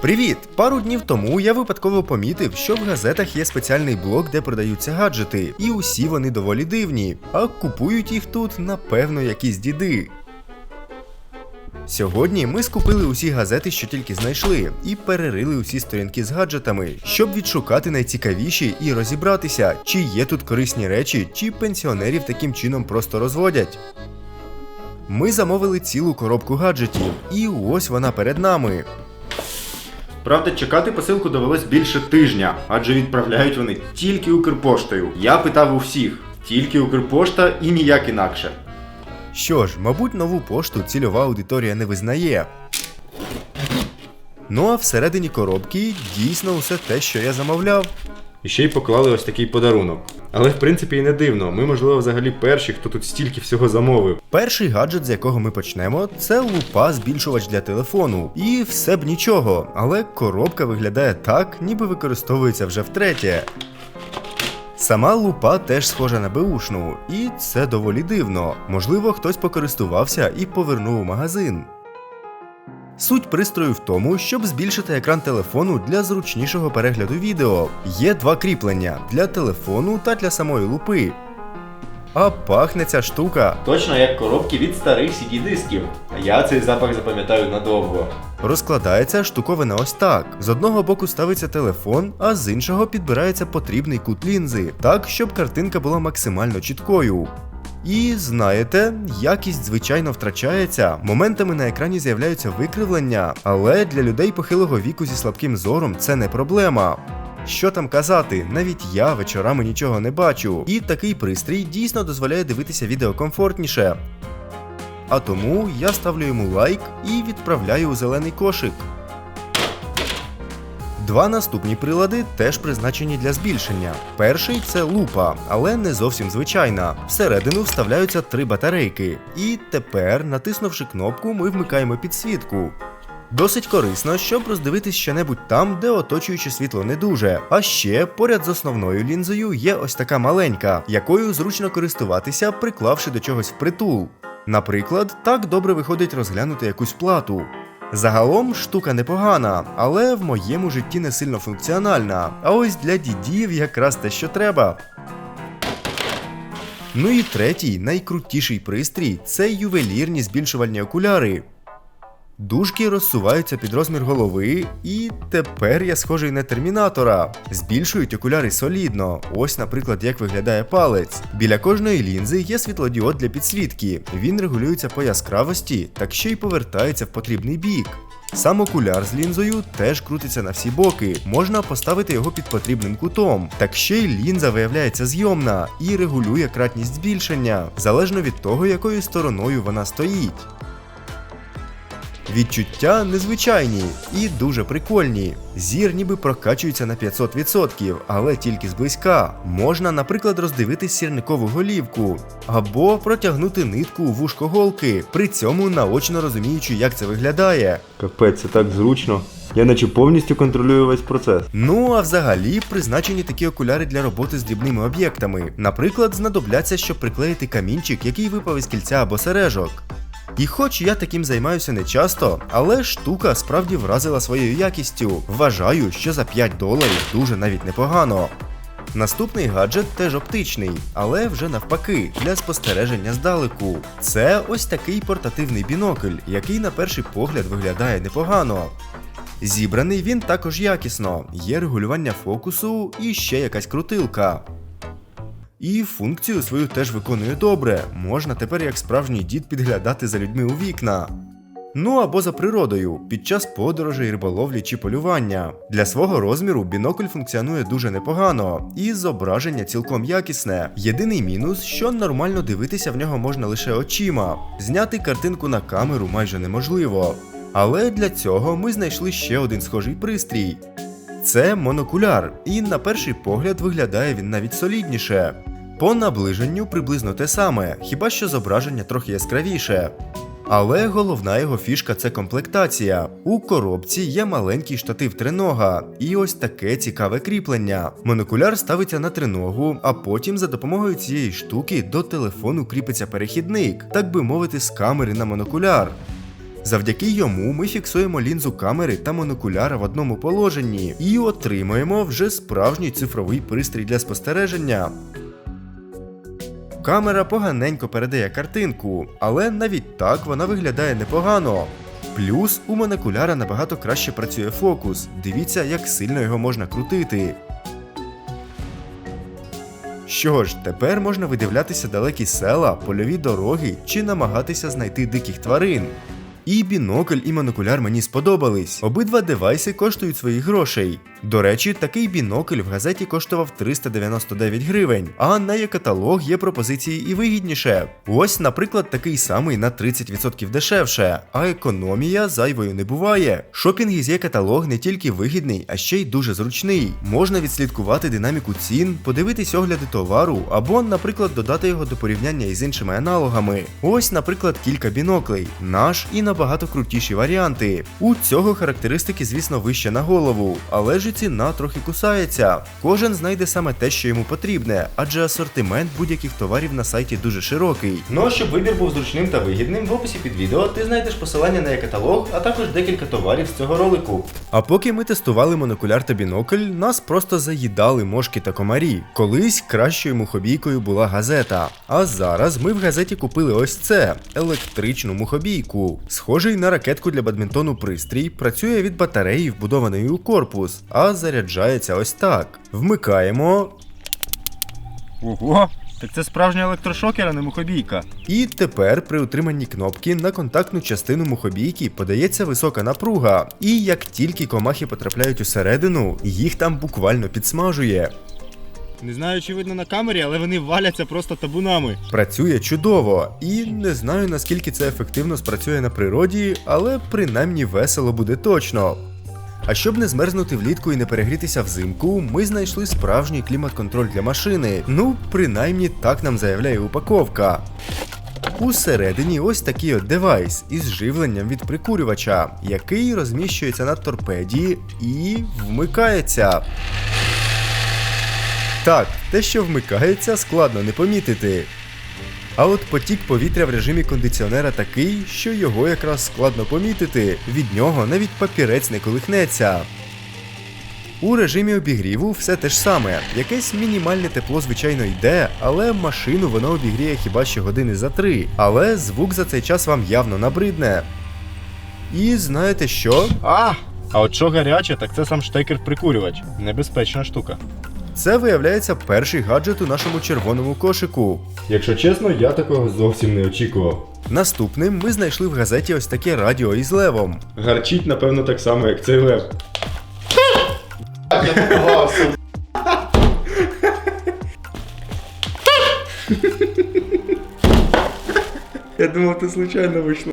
Привіт! Пару днів тому я випадково помітив, що в газетах є спеціальний блок, де продаються гаджети, і усі вони доволі дивні. А купують їх тут, напевно, якісь діди. Сьогодні ми скупили усі газети, що тільки знайшли, і перерили усі сторінки з гаджетами, щоб відшукати найцікавіші і розібратися, чи є тут корисні речі, чи пенсіонерів таким чином просто розводять. Ми замовили цілу коробку гаджетів, і ось вона перед нами. Правда, чекати посилку довелось більше тижня, адже відправляють вони тільки Укрпоштою. Я питав у всіх, тільки Укрпошта і ніяк інакше. Що ж, мабуть, нову пошту цільова аудиторія не визнає. Ну а всередині коробки дійсно усе те, що я замовляв. І ще й поклали ось такий подарунок. Але в принципі і не дивно. Ми, можливо, взагалі перші, хто тут стільки всього замовив. Перший гаджет, з якого ми почнемо, це лупа збільшувач для телефону. І все б нічого, але коробка виглядає так, ніби використовується вже втретє. Сама лупа теж схожа на беушну, і це доволі дивно. Можливо, хтось покористувався і повернув у магазин. Суть пристрою в тому, щоб збільшити екран телефону для зручнішого перегляду відео. Є два кріплення для телефону та для самої лупи. А пахне ця штука. Точно як коробки від старих CD-дисків. А я цей запах запам'ятаю надовго. Розкладається штуковина ось так. З одного боку ставиться телефон, а з іншого підбирається потрібний кут лінзи, так, щоб картинка була максимально чіткою. І знаєте, якість звичайно втрачається. Моментами на екрані з'являються викривлення, але для людей похилого віку зі слабким зором це не проблема. Що там казати, навіть я вечорами нічого не бачу, і такий пристрій дійсно дозволяє дивитися відео комфортніше. А тому я ставлю йому лайк і відправляю у зелений кошик. Два наступні прилади теж призначені для збільшення. Перший це лупа, але не зовсім звичайна. Всередину вставляються три батарейки. І тепер, натиснувши кнопку, ми вмикаємо підсвітку. Досить корисно, щоб роздивитись щонебудь там, де оточуюче світло не дуже. А ще поряд з основною лінзою є ось така маленька, якою зручно користуватися, приклавши до чогось впритул. Наприклад, так добре виходить розглянути якусь плату. Загалом штука непогана, але в моєму житті не сильно функціональна. А ось для дідів якраз те, що треба. Ну і третій, найкрутіший пристрій це ювелірні збільшувальні окуляри. Дужки розсуваються під розмір голови, і тепер я схожий на термінатора. Збільшують окуляри солідно. Ось, наприклад, як виглядає палець. Біля кожної лінзи є світлодіод для підсвітки. Він регулюється по яскравості, так ще й повертається в потрібний бік. Сам окуляр з лінзою теж крутиться на всі боки. Можна поставити його під потрібним кутом. Так ще й лінза виявляється зйомна і регулює кратність збільшення, залежно від того, якою стороною вона стоїть. Відчуття незвичайні і дуже прикольні. Зір ніби прокачується на 500%, але тільки зблизька. Можна, наприклад, роздивитись сірникову голівку або протягнути нитку у вушко голки, при цьому наочно розуміючи, як це виглядає. Капець, це так зручно. Я наче повністю контролюю весь процес. Ну а взагалі призначені такі окуляри для роботи з дрібними об'єктами. Наприклад, знадобляться, щоб приклеїти камінчик, який випав із кільця або сережок. І хоч я таким займаюся не часто, але штука справді вразила своєю якістю. Вважаю, що за 5 доларів дуже навіть непогано. Наступний гаджет теж оптичний, але вже навпаки, для спостереження здалеку. Це ось такий портативний бінокль, який на перший погляд виглядає непогано. Зібраний він також якісно, є регулювання фокусу і ще якась крутилка. І функцію свою теж виконує добре. Можна тепер як справжній дід підглядати за людьми у вікна. Ну або за природою під час подорожей, риболовлі чи полювання. Для свого розміру бінокль функціонує дуже непогано, і зображення цілком якісне. Єдиний мінус, що нормально дивитися в нього можна лише очима. Зняти картинку на камеру майже неможливо. Але для цього ми знайшли ще один схожий пристрій. Це монокуляр, і на перший погляд виглядає він навіть солідніше. По наближенню приблизно те саме, хіба що зображення трохи яскравіше. Але головна його фішка це комплектація. У коробці є маленький штатив тринога і ось таке цікаве кріплення. Монокуляр ставиться на триногу, а потім за допомогою цієї штуки до телефону кріпиться перехідник, так би мовити, з камери на монокуляр. Завдяки йому ми фіксуємо лінзу камери та монокуляра в одному положенні і отримуємо вже справжній цифровий пристрій для спостереження. Камера поганенько передає картинку, але навіть так вона виглядає непогано. Плюс у монокуляра набагато краще працює фокус. Дивіться, як сильно його можна крутити. Що ж, тепер можна видивлятися далекі села, польові дороги чи намагатися знайти диких тварин. І бінокль, і монокуляр мені сподобались. Обидва девайси коштують своїх грошей. До речі, такий бінокль в газеті коштував 399 гривень, а на є каталог є пропозиції і вигідніше. Ось, наприклад, такий самий на 30% дешевше, а економія зайвою не буває. Шопінг із є каталог не тільки вигідний, а ще й дуже зручний. Можна відслідкувати динаміку цін, подивитись огляди товару або, наприклад, додати його до порівняння із іншими аналогами. Ось, наприклад, кілька біноклей, наш і набагато крутіші варіанти. У цього характеристики, звісно, вище на голову, але ж і ціна трохи кусається. Кожен знайде саме те, що йому потрібне, адже асортимент будь-яких товарів на сайті дуже широкий. Ну а щоб вибір був зручним та вигідним, в описі під відео ти знайдеш посилання на каталог, а також декілька товарів з цього ролику. А поки ми тестували монокуляр та бінокль, нас просто заїдали мошки та комарі. Колись кращою мухобійкою була газета. А зараз ми в газеті купили ось це електричну мухобійку. Схожий на ракетку для бадмінтону пристрій, працює від батареї, вбудованої у корпус, а заряджається ось так. Вмикаємо, Ого, так це справжній електрошокер, а не мухобійка. І тепер при утриманні кнопки на контактну частину мухобійки подається висока напруга. І як тільки комахи потрапляють усередину, їх там буквально підсмажує. Не знаю, чи видно на камері, але вони валяться просто табунами. Працює чудово, і не знаю наскільки це ефективно спрацює на природі, але принаймні весело буде точно. А щоб не змерзнути влітку і не перегрітися взимку, ми знайшли справжній клімат-контроль для машини. Ну, принаймні так нам заявляє упаковка. Усередині ось такий от девайс із живленням від прикурювача, який розміщується на торпеді і вмикається. Так, те, що вмикається, складно не помітити. А от потік повітря в режимі кондиціонера такий, що його якраз складно помітити. Від нього навіть папірець не колихнеться. У режимі обігріву все те ж саме. Якесь мінімальне тепло, звичайно, йде, але машину воно обігріє хіба що години за три. Але звук за цей час вам явно набридне. І знаєте що? А! А от що гаряче, так це сам штекер-прикурювач. Небезпечна штука. Це виявляється перший гаджет у нашому червоному кошику. Якщо чесно, я такого зовсім не очікував. Наступним ми знайшли в газеті ось таке радіо із левом. Гарчить, напевно, так само, як цей лев. Я думав, це случайно вийшло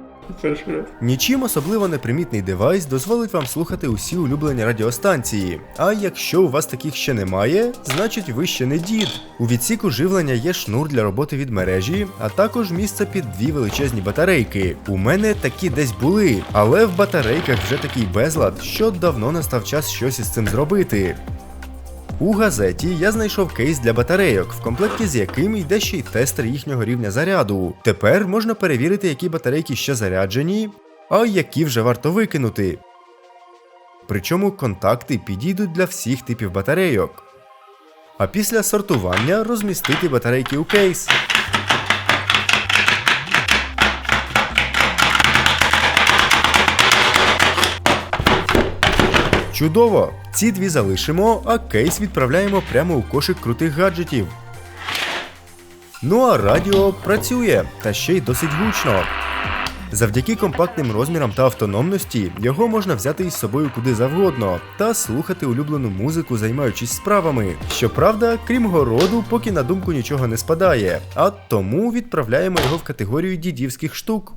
Нічим особливо непримітний девайс дозволить вам слухати усі улюблені радіостанції. А якщо у вас таких ще немає, значить ви ще не дід. У відсіку живлення є шнур для роботи від мережі, а також місце під дві величезні батарейки. У мене такі десь були, але в батарейках вже такий безлад, що давно настав час щось із цим зробити. У газеті я знайшов кейс для батарейок, в комплекті з яким йде ще й тестер їхнього рівня заряду. Тепер можна перевірити, які батарейки ще заряджені, а які вже варто викинути. Причому контакти підійдуть для всіх типів батарейок. А після сортування розмістити батарейки у кейс. Чудово! Ці дві залишимо, а кейс відправляємо прямо у кошик крутих гаджетів. Ну а радіо працює, та ще й досить гучно. Завдяки компактним розмірам та автономності його можна взяти із собою куди завгодно та слухати улюблену музику, займаючись справами. Щоправда, крім городу, поки на думку нічого не спадає, а тому відправляємо його в категорію дідівських штук.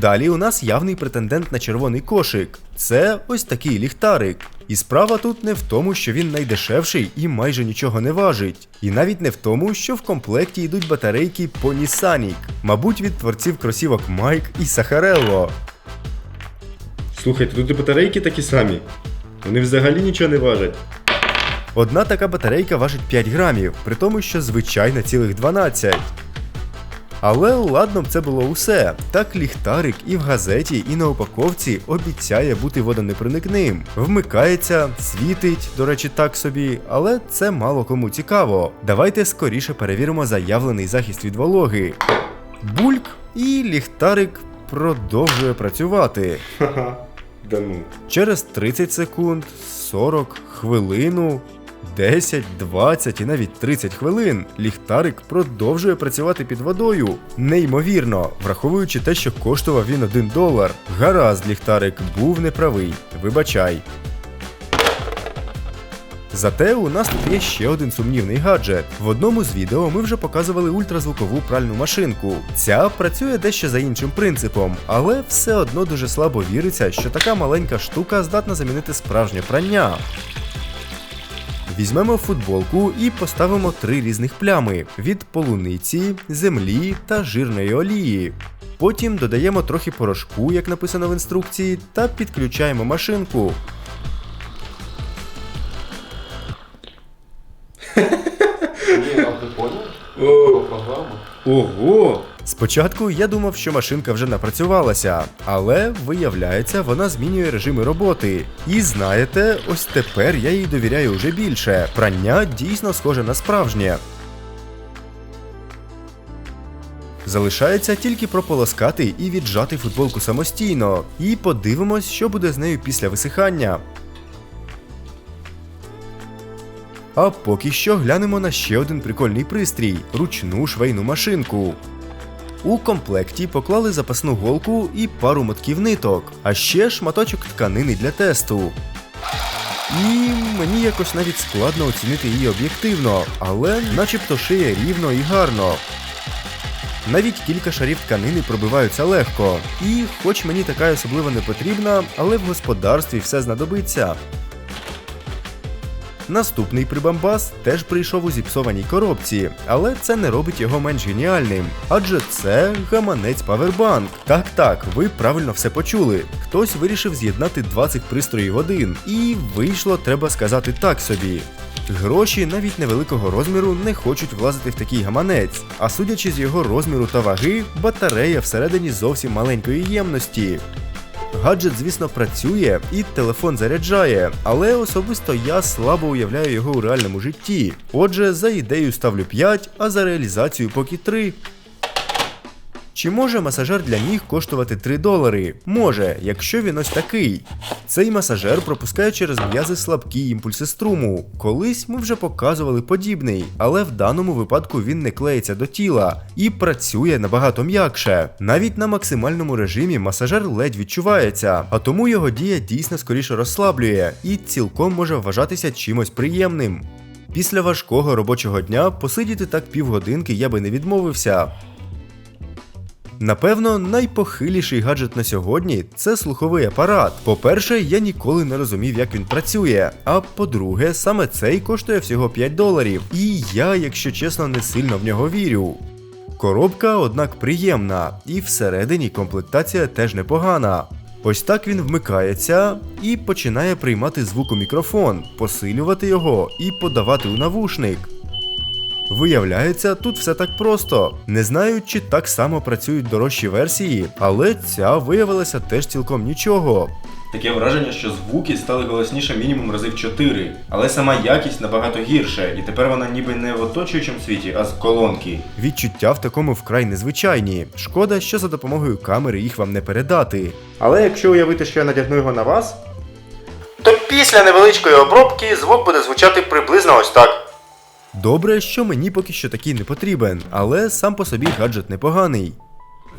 Далі у нас явний претендент на червоний кошик. Це ось такий ліхтарик. І справа тут не в тому, що він найдешевший і майже нічого не важить. І навіть не в тому, що в комплекті йдуть батарейки Panasonic, мабуть, від творців кросівок Майк і Сахарелло. Слухайте, тут і батарейки такі самі. Вони взагалі нічого не важать. Одна така батарейка важить 5 грамів, при тому, що звичайна цілих 12. Але ладно б це було усе. Так ліхтарик і в газеті, і на упаковці обіцяє бути водонепроникним. Вмикається, світить, до речі, так собі, але це мало кому цікаво. Давайте скоріше перевіримо заявлений захист від вологи. Бульк і ліхтарик продовжує працювати. Ну. Через 30 секунд, 40, хвилину, 10, 20 і навіть 30 хвилин ліхтарик продовжує працювати під водою. Неймовірно, враховуючи те, що коштував він 1 долар. Гаразд, ліхтарик був неправий. Вибачай. Зате у нас тут є ще один сумнівний гаджет. В одному з відео ми вже показували ультразвукову пральну машинку. Ця працює дещо за іншим принципом, але все одно дуже слабо віриться, що така маленька штука здатна замінити справжнє прання. Візьмемо футболку і поставимо три різних плями від полуниці, землі та жирної олії. Потім додаємо трохи порошку, як написано в інструкції, та підключаємо машинку. Ого! Спочатку я думав, що машинка вже напрацювалася, але виявляється, вона змінює режими роботи. І знаєте, ось тепер я їй довіряю вже більше. Прання дійсно схоже на справжнє. Залишається тільки прополоскати і віджати футболку самостійно. І подивимось, що буде з нею після висихання. А поки що глянемо на ще один прикольний пристрій ручну швейну машинку. У комплекті поклали запасну голку і пару мотків ниток, а ще шматочок тканини для тесту. І мені якось навіть складно оцінити її об'єктивно, але начебто шиє рівно і гарно. Навіть кілька шарів тканини пробиваються легко. І, хоч мені така особливо не потрібна, але в господарстві все знадобиться. Наступний прибамбас теж прийшов у зіпсованій коробці, але це не робить його менш геніальним. Адже це гаманець Powerbank. Так, так, ви правильно все почули. Хтось вирішив з'єднати 20 пристроїв один, і вийшло, треба сказати так собі. Гроші навіть невеликого розміру не хочуть влазити в такий гаманець, а судячи з його розміру та ваги, батарея всередині зовсім маленької ємності. Гаджет, звісно, працює і телефон заряджає, але особисто я слабо уявляю його у реальному житті. Отже, за ідею ставлю 5, а за реалізацію поки 3. Чи може масажер для ніг коштувати 3 долари? Може, якщо він ось такий. Цей масажер пропускає через м'язи слабкі імпульси струму. Колись ми вже показували подібний, але в даному випадку він не клеїться до тіла і працює набагато м'якше. Навіть на максимальному режимі масажер ледь відчувається, а тому його дія дійсно скоріше розслаблює і цілком може вважатися чимось приємним. Після важкого робочого дня посидіти так півгодинки я би не відмовився. Напевно, найпохиліший гаджет на сьогодні це слуховий апарат. По-перше, я ніколи не розумів, як він працює. А по-друге, саме цей коштує всього 5 доларів. І я, якщо чесно, не сильно в нього вірю. Коробка, однак, приємна, і всередині комплектація теж непогана. Ось так він вмикається і починає приймати звук у мікрофон, посилювати його і подавати у навушник. Виявляється, тут все так просто. Не знаю, чи так само працюють дорожчі версії, але ця виявилася теж цілком нічого. Таке враження, що звуки стали голосніше мінімум рази в 4, але сама якість набагато гірше, і тепер вона ніби не в оточуючому світі, а з колонки. Відчуття в такому вкрай незвичайні. Шкода, що за допомогою камери їх вам не передати. Але якщо уявити, що я надягну його на вас, То після невеличкої обробки звук буде звучати приблизно ось так. Добре, що мені поки що такий не потрібен, але сам по собі гаджет непоганий.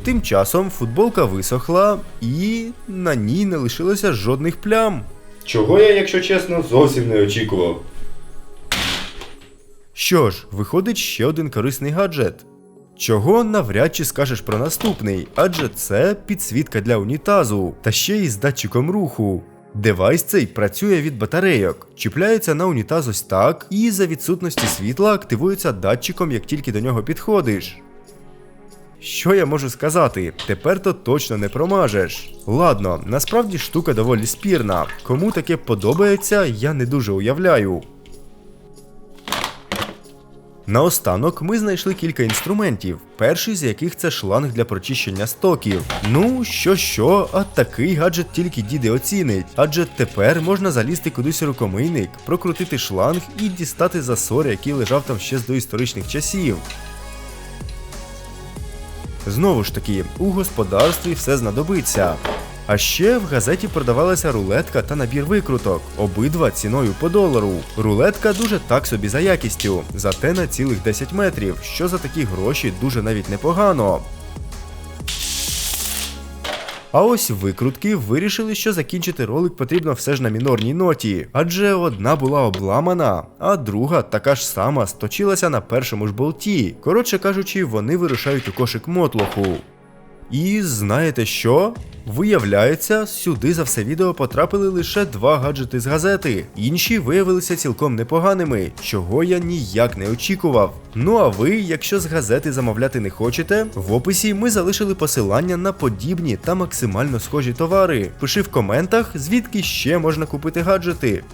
Тим часом футболка висохла і на ній не лишилося жодних плям. чого я, якщо чесно, зовсім не очікував. Що ж, виходить ще один корисний гаджет. Чого навряд чи скажеш про наступний, адже це підсвітка для унітазу, та ще й з датчиком руху. Девайс цей працює від батарейок, чіпляється на унітаз ось так, і за відсутності світла активується датчиком, як тільки до нього підходиш. Що я можу сказати? Тепер то точно не промажеш. Ладно, насправді штука доволі спірна. Кому таке подобається, я не дуже уявляю. Наостанок ми знайшли кілька інструментів, перший з яких це шланг для прочищення стоків. Ну, що що, а такий гаджет тільки діди оцінить. Адже тепер можна залізти кудись у рукомийник, прокрутити шланг і дістати засор, який лежав там ще з доісторичних часів. Знову ж таки, у господарстві все знадобиться. А ще в газеті продавалася рулетка та набір викруток, обидва ціною по долару. Рулетка дуже так собі за якістю, зате на цілих 10 метрів, що за такі гроші дуже навіть непогано. А ось викрутки вирішили, що закінчити ролик потрібно все ж на мінорній ноті, адже одна була обламана, а друга така ж сама сточилася на першому ж болті. Коротше кажучи, вони вирушають у кошик мотлоху. І знаєте що? Виявляється, сюди за все відео потрапили лише два гаджети з газети. Інші виявилися цілком непоганими, чого я ніяк не очікував. Ну а ви, якщо з газети замовляти не хочете, в описі ми залишили посилання на подібні та максимально схожі товари. Пиши в коментах, звідки ще можна купити гаджети.